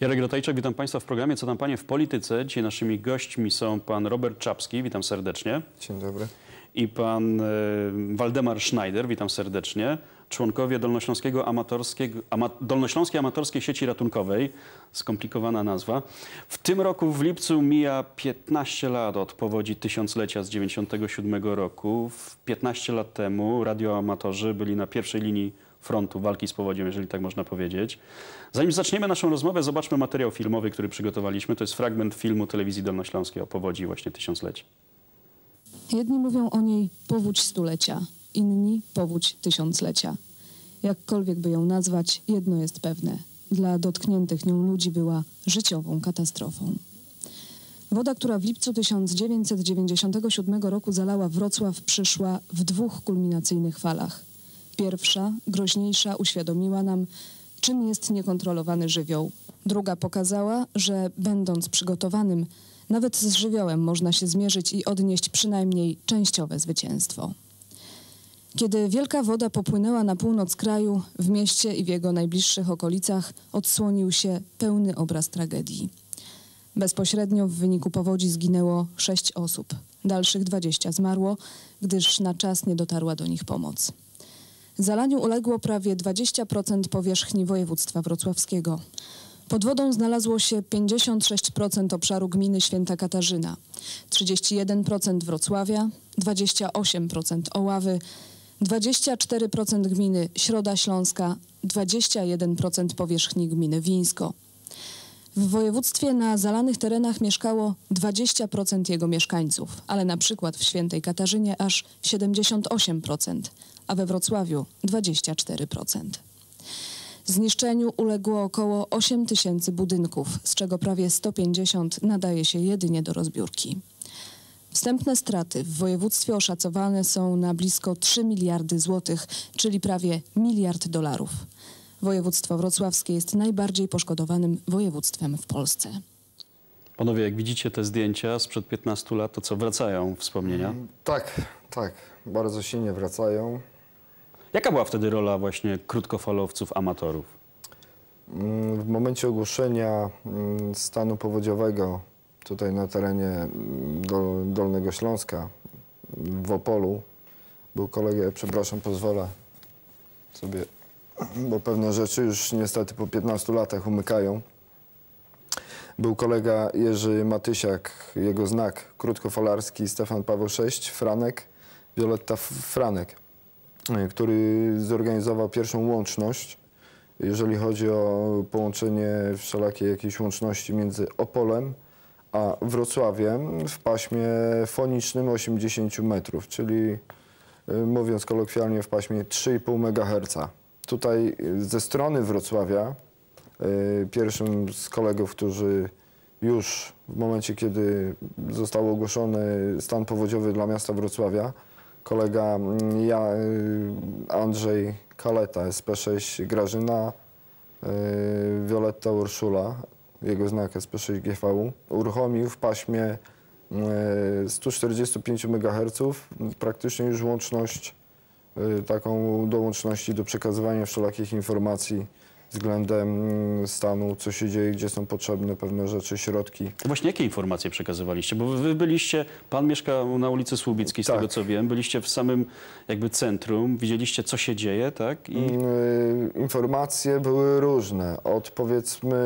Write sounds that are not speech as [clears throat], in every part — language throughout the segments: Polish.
Jarek Rotajczak, witam Państwa w programie Co tam Panie w Polityce. Dzisiaj naszymi gośćmi są Pan Robert Czapski, witam serdecznie. Dzień dobry. I Pan e, Waldemar Schneider, witam serdecznie. Członkowie Dolnośląskiego Amatorskiego, ama, Dolnośląskiej Amatorskiej Sieci Ratunkowej. Skomplikowana nazwa. W tym roku w lipcu mija 15 lat od powodzi tysiąclecia z 97 roku. W 15 lat temu radioamatorzy byli na pierwszej linii frontu walki z powodzią, jeżeli tak można powiedzieć. Zanim zaczniemy naszą rozmowę, zobaczmy materiał filmowy, który przygotowaliśmy. To jest fragment filmu telewizji dolnośląskiej o powodzi właśnie tysiąclecia. Jedni mówią o niej powódź stulecia, inni powódź tysiąclecia. Jakkolwiek by ją nazwać, jedno jest pewne. Dla dotkniętych nią ludzi była życiową katastrofą. Woda, która w lipcu 1997 roku zalała Wrocław, przyszła w dwóch kulminacyjnych falach. Pierwsza, groźniejsza, uświadomiła nam, czym jest niekontrolowany żywioł. Druga pokazała, że będąc przygotowanym, nawet z żywiołem można się zmierzyć i odnieść przynajmniej częściowe zwycięstwo. Kiedy wielka woda popłynęła na północ kraju, w mieście i w jego najbliższych okolicach odsłonił się pełny obraz tragedii. Bezpośrednio w wyniku powodzi zginęło sześć osób. Dalszych dwadzieścia zmarło, gdyż na czas nie dotarła do nich pomoc. Zalaniu uległo prawie 20% powierzchni województwa wrocławskiego. Pod wodą znalazło się 56% obszaru gminy Święta Katarzyna, 31% Wrocławia, 28% Oławy, 24% gminy Środa Śląska, 21% powierzchni gminy Wińsko. W województwie na zalanych terenach mieszkało 20% jego mieszkańców, ale na przykład w Świętej Katarzynie aż 78%, a we Wrocławiu 24%. Zniszczeniu uległo około 8 tysięcy budynków, z czego prawie 150 nadaje się jedynie do rozbiórki. Wstępne straty w województwie oszacowane są na blisko 3 miliardy złotych, czyli prawie miliard dolarów. Województwo wrocławskie jest najbardziej poszkodowanym województwem w Polsce. Panowie, jak widzicie te zdjęcia sprzed 15 lat, to co, wracają wspomnienia? Tak, tak. Bardzo silnie wracają. Jaka była wtedy rola właśnie krótkofalowców, amatorów? Mm, W momencie ogłoszenia mm, stanu powodziowego tutaj na terenie mm, Dol- Dolnego Śląska, w Opolu, był kolega, przepraszam, pozwolę sobie, bo pewne rzeczy już niestety po 15 latach umykają. Był kolega Jerzy Matysiak, jego znak krótkofalarski Stefan Paweł VI, Franek, Wioletta F- Franek, y, który zorganizował pierwszą łączność, jeżeli chodzi o połączenie wszelakiej jakiejś łączności między Opolem a Wrocławiem w paśmie fonicznym 80 metrów, czyli y, mówiąc kolokwialnie w paśmie 3,5 MHz. Tutaj y, ze strony Wrocławia y, pierwszym z kolegów, którzy już w momencie, kiedy został ogłoszony stan powodziowy dla miasta Wrocławia, kolega mm, ja, y, Andrzej Kaleta, SP6 Grażyna, Violetta Urszula, jego znak SP6 GVU, uruchomił w paśmie y, 145 MHz praktycznie już łączność taką do łączności do przekazywania wszelakich informacji względem mm, stanu, co się dzieje, gdzie są potrzebne pewne rzeczy, środki. To właśnie jakie informacje przekazywaliście? Bo wy byliście, pan mieszkał na ulicy Słubickiej, z Tak. tego co wiem, byliście w samym jakby centrum, widzieliście co się dzieje, tak? I Y, Informacje były różne, od powiedzmy,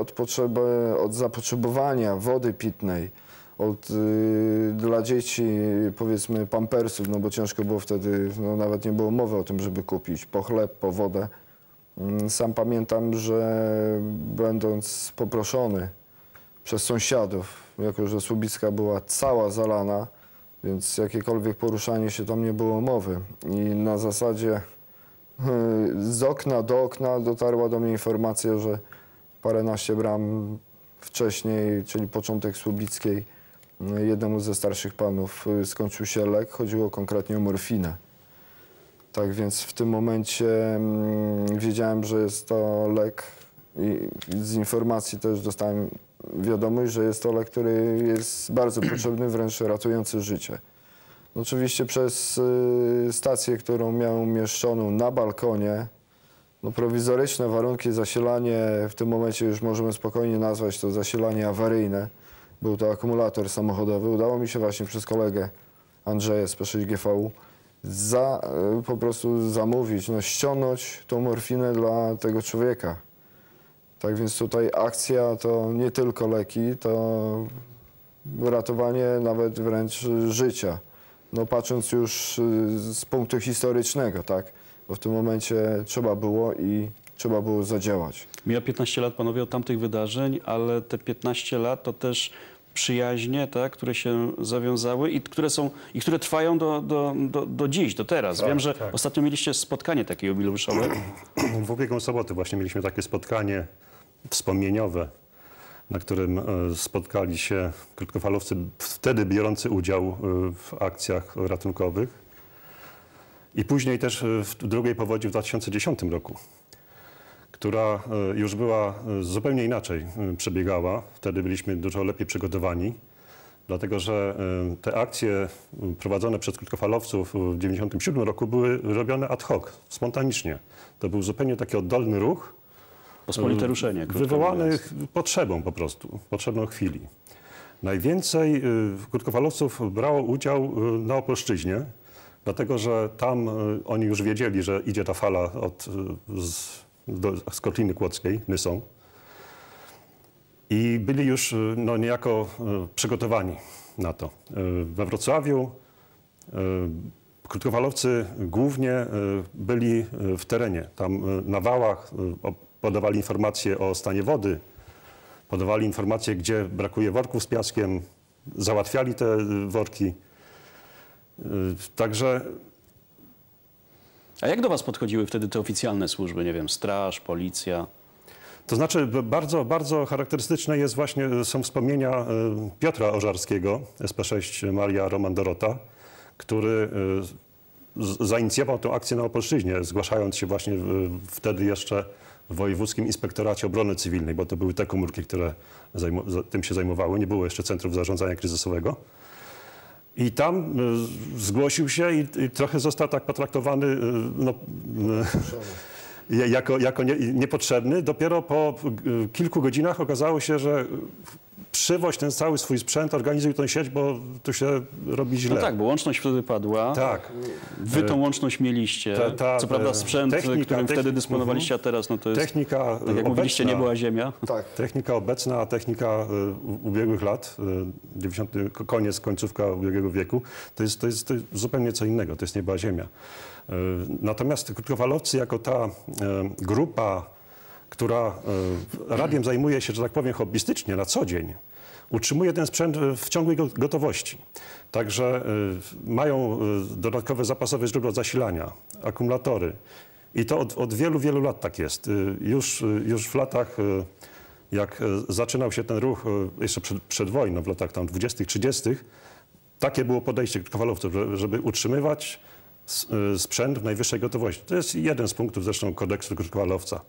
od, potrzeby, od zapotrzebowania wody pitnej, od y, dla dzieci powiedzmy pampersów, no bo ciężko było wtedy, no nawet nie było mowy o tym, żeby kupić, po chleb, po wodę. Mm, Sam pamiętam, że będąc poproszony przez sąsiadów, jako że Słubicka była cała zalana, więc jakiekolwiek poruszanie się tam nie było mowy. I na zasadzie y, z okna do okna dotarła do mnie informacja, że paręnaście bram wcześniej, czyli początek Słubickiej, jednemu ze starszych panów y, skończył się lek. Chodziło konkretnie o morfinę. Tak więc w tym momencie mm, wiedziałem, że jest to lek i z informacji też dostałem wiadomość, że jest to lek, który jest bardzo [clears throat] potrzebny, wręcz ratujący życie. Oczywiście przez y, stację, którą miałem umieszczoną na balkonie, no, prowizoryczne warunki, zasilanie, w tym momencie już możemy spokojnie nazwać to zasilanie awaryjne. Był to akumulator samochodowy. Udało mi się właśnie przez kolegę Andrzeja z P6GVU za, e, po prostu zamówić, no, ściągnąć tą morfinę dla tego człowieka. Tak więc tutaj akcja to nie tylko leki, to ratowanie nawet wręcz życia. No patrząc już y, z punktu historycznego, tak? Bo w tym momencie trzeba było i trzeba było zadziałać. Mija 15 lat, panowie, od tamtych wydarzeń, ale te 15 lat to też przyjaźnie, tak, które się zawiązały i które, są, i które trwają do, do, do, do dziś, do teraz. Wiem, że tak. ostatnio mieliście spotkanie takie jubileuszowe. [clears throat] W ubiegłą sobotę właśnie mieliśmy takie spotkanie wspomnieniowe, na którym e, spotkali się krótkofalowcy wtedy biorący udział e, w akcjach ratunkowych i później też e, w drugiej powodzi w 2010 roku, która e, już była e, zupełnie inaczej e, przebiegała. Wtedy byliśmy dużo lepiej przygotowani, dlatego że te akcje prowadzone przez krótkofalowców w 1997 roku były robione ad hoc, spontanicznie. To był zupełnie taki oddolny ruch, Pospolite ruszenie. wywołany potrzebą po prostu, potrzebną chwili. Najwięcej krótkofalowców brało udział na Opolszczyźnie, dlatego że tam oni już wiedzieli, że idzie ta fala od, z, do, z Kotliny Kłodzkiej, Nysą. I byli już y, no, niejako y, przygotowani na to. Y, We Wrocławiu y, krótkofalowcy głównie byli w terenie. Tam na wałach podawali informacje o stanie wody, podawali informacje, gdzie brakuje worków z piaskiem, załatwiali te worki. Także A jak do was podchodziły wtedy te oficjalne służby? Nie wiem, straż, policja? To znaczy bardzo, bardzo charakterystyczne jest właśnie, e, są wspomnienia e, Piotra Ożarskiego, SP6 Maria Roman Dorota, który e, zainicjował tę akcję na Opolszczyźnie, zgłaszając się właśnie wtedy jeszcze w Wojewódzkim Inspektoracie Obrony Cywilnej, bo to były te komórki, które tym się zajmowały. Nie było jeszcze Centrum Zarządzania Kryzysowego. I tam y, zgłosił się i, i trochę został tak potraktowany y, no, y, [laughs] jako, jako nie, niepotrzebny. Dopiero po kilku godzinach okazało się, że przywoź ten cały swój sprzęt, organizuj tę sieć, bo tu się robi źle. No tak, bo łączność wtedy padła. Tak. Wy tą łączność mieliście. ta- ta, Co prawda e, sprzęt, technika, którym wtedy dysponowaliście, a teraz no to jest, Technika tak jak y, mówiliście, nie obecna- była ziemia. Tak. Technika obecna, a technika u- ubiegłych lat, y, 90, ko- koniec, końcówka ubiegłego wieku, to jest, to, jest, to jest zupełnie co innego, to jest nie była ziemia. Natomiast krótkofalowcy jako ta grupa, która y, radiem zajmuje się, że tak powiem, hobbystycznie na co dzień, utrzymuje ten sprzęt w ciągłej go- gotowości. Także y, mają dodatkowe zapasowe źródła zasilania, akumulatory. I to od, od wielu, wielu lat tak jest. Już, już w latach, jak zaczynał się ten ruch, jeszcze przed, przed wojną, w latach tam 20., 30., takie było podejście krótkofalowców, że- żeby utrzymywać sprzęt w najwyższej gotowości. To jest jeden z punktów zresztą kodeksu krótkofalowca.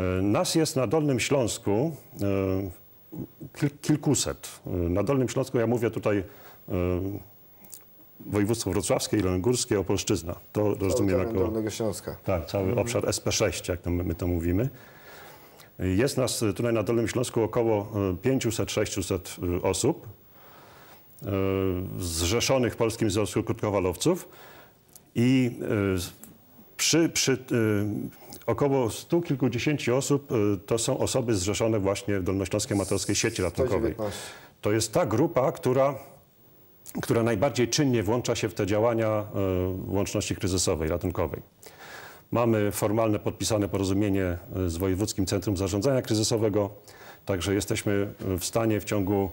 Y, Nas jest na Dolnym Śląsku kil- kilkuset. Y, Na Dolnym Śląsku ja mówię tutaj województwo wrocławskie, jelonogórskie, Opolszczyzna. To rozumiem jako... Dolnego Śląska. Tak, cały obszar SP6, jak to my, my to mówimy. Jest nas tutaj na Dolnym Śląsku około e, 500-600 e, osób e, zrzeszonych w Polskim Związku Krótkowalowców i e, przy, przy e, około stu kilkudziesięciu osób e, to są osoby zrzeszone właśnie w Dolnośląskiej Amatorskiej Sieci Ratunkowej. 119. To jest ta grupa, która, która najbardziej czynnie włącza się w te działania e, łączności kryzysowej, ratunkowej. Mamy formalne podpisane porozumienie e, z Wojewódzkim Centrum Zarządzania Kryzysowego, także jesteśmy w stanie w ciągu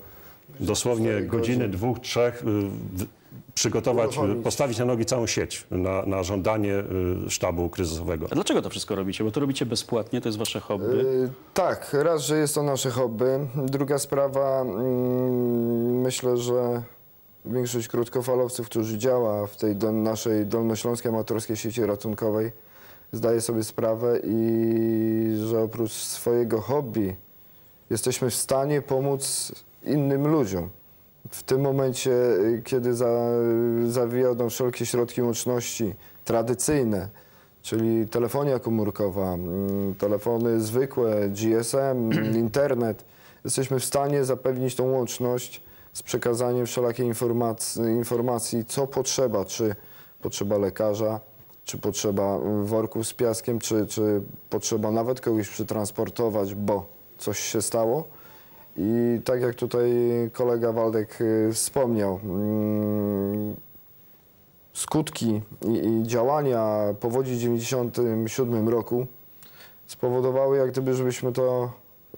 dosłownie godziny, dwóch, trzech w- przygotować, e, Uruchomić. postawić na nogi całą sieć na, na żądanie e, sztabu kryzysowego. A dlaczego to wszystko robicie? Bo to robicie bezpłatnie, to jest wasze hobby. Y, Tak, raz, że jest to nasze hobby. Druga sprawa, mm, myślę, że większość krótkofalowców, którzy działa w tej do, naszej dolnośląskiej amatorskiej sieci ratunkowej, zdaje sobie sprawę i że oprócz swojego hobby jesteśmy w stanie pomóc innym ludziom. W tym momencie, y, kiedy za, zawiodą wszelkie środki łączności tradycyjne, czyli telefonia komórkowa, mm, telefony zwykłe, GSM, [clears throat] internet, jesteśmy w stanie zapewnić tą łączność z przekazaniem wszelakiej informacji, informacji, co potrzeba, czy potrzeba lekarza, czy potrzeba mm, worków z piaskiem, czy, czy potrzeba nawet kogoś przetransportować, bo coś się stało. I tak jak tutaj kolega Waldek y, wspomniał, mm, skutki i, działania powodzi w 1997 roku spowodowały, jak gdyby, żebyśmy to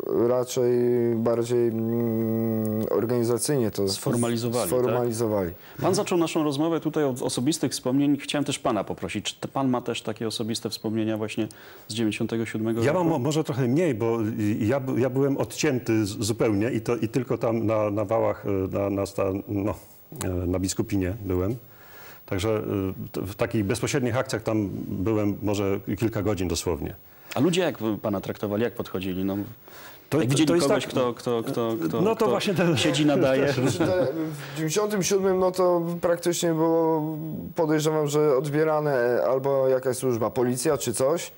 raczej bardziej mm, organizacyjnie to Sformalizowali, tak? sformalizowali. Pan zaczął naszą rozmowę tutaj od osobistych wspomnień. Chciałem też pana poprosić, czy pan ma też takie osobiste wspomnienia właśnie z 97 roku? Ja mam mo- może trochę mniej, bo ja, ja byłem odcięty zupełnie i, to, i tylko tam na, na wałach, e, na, na, sta, no, e, na Biskupinie byłem. Także e, w takich bezpośrednich akcjach tam byłem może kilka godzin dosłownie. A ludzie jak pana traktowali, jak podchodzili? No, To- jak widzieli to jest kogoś, tak- kto, kto, kto, kto, No to kto właśnie ten- siedzi, nadaje. [laughs] W 97 no to praktycznie było, podejrzewam, że odbierane albo jakaś służba, policja czy coś,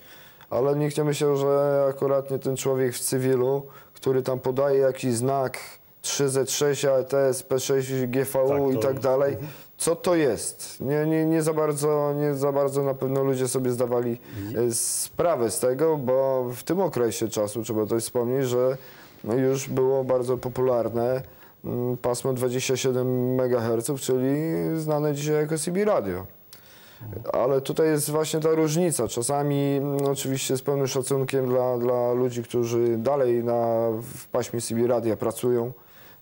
ale nikt nie myślał, że akurat nie ten człowiek w cywilu, który tam podaje jakiś znak 3Z6 AETS, P6 GVU Tak, i to- tak dalej. Co to jest? Nie, nie, nie, za bardzo, nie za bardzo na pewno ludzie sobie zdawali e, sprawę z tego, bo w tym okresie czasu, trzeba też wspomnieć, że już było bardzo popularne mm, pasmo 27 MHz, czyli znane dzisiaj jako CB radio. Ale tutaj jest właśnie ta różnica. Czasami mm, oczywiście z pełnym szacunkiem dla, dla ludzi, którzy dalej na, w paśmie CB radia pracują,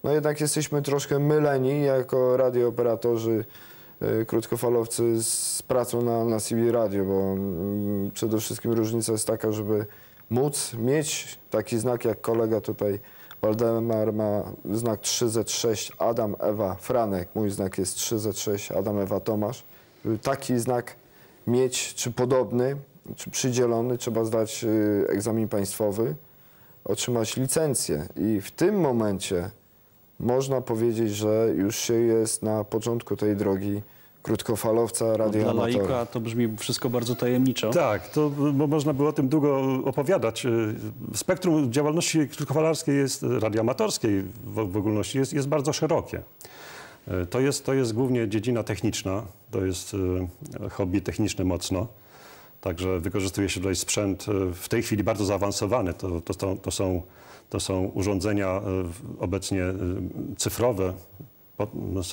no jednak jesteśmy troszkę myleni jako radiooperatorzy, y, krótkofalowcy z pracą na, na CB radio, bo mm, przede wszystkim różnica jest taka, żeby móc mieć taki znak jak kolega tutaj Waldemar ma znak 3Z6 Adam, Ewa, Franek. Mój znak jest 3Z6 Adam, Ewa, Tomasz. Taki znak mieć, czy podobny, czy przydzielony, trzeba zdać y, egzamin państwowy, otrzymać licencję. I w tym momencie można powiedzieć, że już się jest na początku tej drogi krótkofalowca Dla radioamatora. laika to brzmi wszystko bardzo tajemniczo. Tak, to bo można było o tym długo opowiadać. Y, Spektrum działalności krótkofalarskiej jest, radioamatorskiej w, w ogólności jest, jest bardzo szerokie. Y, To jest, to jest głównie dziedzina techniczna, to jest y, hobby techniczne mocno. Także wykorzystuje się tutaj sprzęt w tej chwili bardzo zaawansowany. To, to, to, to, są, to są urządzenia y, obecnie y, cyfrowe.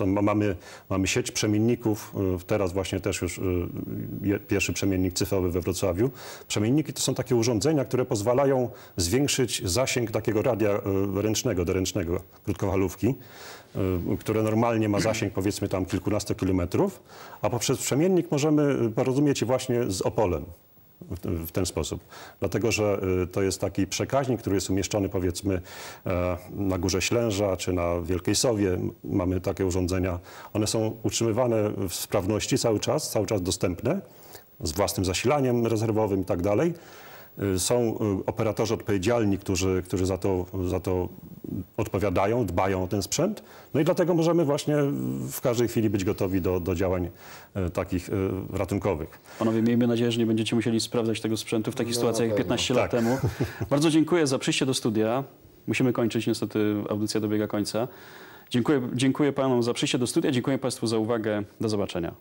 No mamy, mamy sieć przemienników, y, teraz właśnie też już pierwszy przemiennik cyfrowy we Wrocławiu. Przemienniki to są takie urządzenia, które pozwalają zwiększyć zasięg takiego radia ręcznego, doręcznego, krótkofalówki, które normalnie ma zasięg powiedzmy tam kilkunastu kilometrów, a poprzez przemiennik możemy porozumieć się właśnie z Opolem w, ten sposób. Dlatego, że y, to jest taki przekaźnik, który jest umieszczony powiedzmy e, na Górze Ślęża czy na Wielkiej Sowie. Mamy takie urządzenia. One są utrzymywane w sprawności cały czas, cały czas dostępne z własnym zasilaniem rezerwowym i tak dalej. Y, Są y, operatorzy odpowiedzialni, którzy, którzy za, to, za to odpowiadają, dbają o ten sprzęt. No i dlatego możemy właśnie w każdej chwili być gotowi do, do działań e, takich ratunkowych. Panowie, miejmy nadzieję, że nie będziecie musieli sprawdzać tego sprzętu w takich No, sytuacjach jak na pewno. 15 lat Tak. temu. [laughs] Bardzo dziękuję za przyjście do studia. Musimy kończyć, niestety audycja dobiega końca. Dziękuję, dziękuję panom za przyjście do studia, dziękuję państwu za uwagę. Do zobaczenia.